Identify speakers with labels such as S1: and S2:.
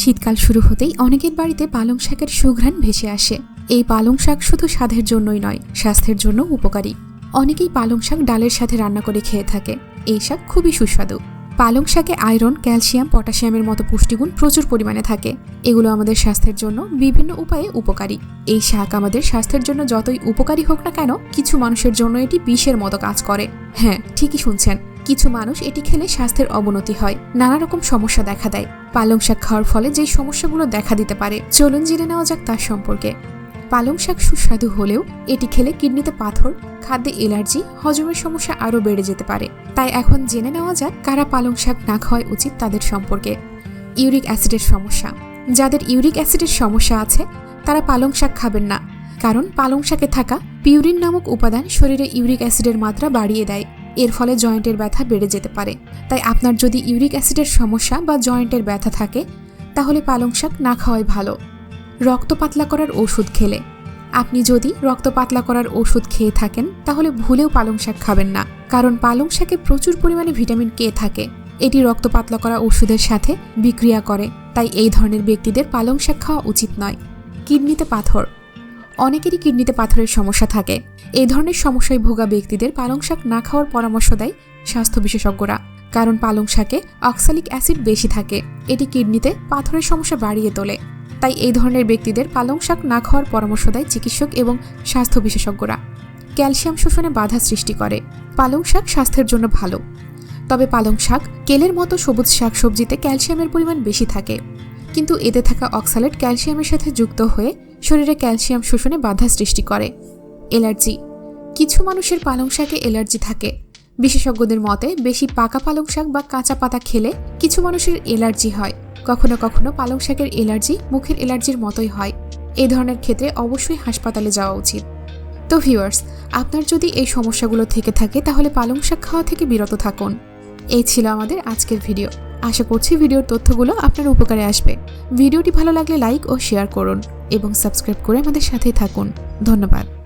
S1: শীতকাল শুরু হতেই অনেকের বাড়িতে পালং শাকের সুঘ্রাণ ভেসে আসে। এই পালং শাক শুধু স্বাদের জন্যই নয়, স্বাস্থ্যের জন্য উপকারী। অনেকেই পালং শাক ডালের সাথে রান্না করে খেয়ে থাকে। এই শাক খুবই সুস্বাদু। পালং শাকে আয়রন, ক্যালসিয়াম, পটাশিয়ামের মতো পুষ্টিগুণ প্রচুর পরিমাণে থাকে। এগুলো আমাদের স্বাস্থ্যের জন্য বিভিন্ন উপায়ে উপকারী। এই শাক আমাদের স্বাস্থ্যের জন্য যতই উপকারী হোক না কেন, কিছু মানুষের জন্য এটি বিষের মতো কাজ করে। হ্যাঁ ঠিকই শুনছেন। কিছু মানুষ এটি খেলে স্বাস্থ্যের অবনতি হয়। নানা রকম সমস্যা দেখা দেয়। পালং শাক খাওয়ার ফলে যে সমস্যাগুলো দেখা দিতে পারে, চলুন জেনে নেওয়া যাক তার সম্পর্কে। পালং শাক সুস্বাদু হলেও এটি খেলে কিডনিতে পাথর, খাদ্যে এলার্জি, হজমের সমস্যা আরও বেড়ে যেতে পারে। তাই এখন জেনে নেওয়া যাক কারা পালং শাক না খাওয়াই উচিত তাদের সম্পর্কে। ইউরিক অ্যাসিডের সমস্যা। যাদের ইউরিক অ্যাসিডের সমস্যা আছে, তারা পালং শাক খাবেন না। কারণ পালং শাকে থাকা পিউরিন নামক উপাদান শরীরে ইউরিক অ্যাসিডের মাত্রা বাড়িয়ে দেয়। এর ফলে জয়েন্টের ব্যথা বেড়ে যেতে পারে। তাই আপনার যদি ইউরিক অ্যাসিডের সমস্যা বা জয়েন্টের ব্যথা থাকে, তাহলে পালং শাক না খাওয়াই ভালো। রক্ত পাতলা করার ওষুধ খেলে। আপনি যদি রক্ত পাতলা করার ওষুধ খেয়ে থাকেন, তাহলে ভুলেও পালং শাক খাবেন না। কারণ পালং শাকে প্রচুর পরিমাণে ভিটামিন কে থাকে। এটি রক্ত পাতলা করা ওষুধের সাথে বিক্রিয়া করে। তাই এই ধরনের ব্যক্তিদের পালং শাক খাওয়া উচিত নয়। কিডনিতে পাথর। অনেকেরই কিডনিতে পাথরের সমস্যা থাকে। এই ধরনের সমস্যায় ভোগা ব্যক্তিদের পালং শাক না খাওয়ার পরামর্শ দেয় স্বাস্থ্য বিশেষজ্ঞরা। কারণ পালং শাকে অক্সালিক অ্যাসিড বেশি থাকে। এটি কিডনিতে পাথরের সমস্যা বাড়িয়ে তোলে। তাই এই ধরনের ব্যক্তিদের পালং শাক না খাওয়ার পরামর্শ দেয় চিকিৎসক এবং স্বাস্থ্য বিশেষজ্ঞরা। ক্যালসিয়াম শোষণে বাধা সৃষ্টি করে। পালং শাক স্বাস্থ্যের জন্য ভালো। তবে পালং শাক, কেলের মতো সবুজ শাকসবজিতে ক্যালসিয়ামের পরিমাণ বেশি থাকে। কিন্তু এতে থাকা অক্সালেট ক্যালসিয়ামের সাথে যুক্ত হয়ে শরীরে ক্যালসিয়াম শোষণে বাধা সৃষ্টি করে। এলার্জি। কিছু মানুষের পালং শাকে এলার্জি থাকে। বিশেষজ্ঞদের মতে, বেশি পাকা পালং শাক বা কাঁচা পাতা খেলে কিছু মানুষের এলার্জি হয়। কখনো কখনো পালং শাকের এলার্জি মুখের এলার্জির মতোই হয়। এই ধরনের ক্ষেত্রে অবশ্যই হাসপাতালে যাওয়া উচিত। তো ভিউয়ার্স, আপনার যদি এই সমস্যাগুলো থেকে থাকে, তাহলে পালং শাক খাওয়া থেকে বিরত থাকুন। এই ছিল আমাদের আজকের ভিডিও। আশা করছি ভিডিওর তথ্যগুলো আপনার উপকারে আসবে। ভিডিওটি ভালো লাগলে লাইক ও শেয়ার করুন এবং সাবস্ক্রাইব করে আমাদের সাথেই থাকুন। ধন্যবাদ।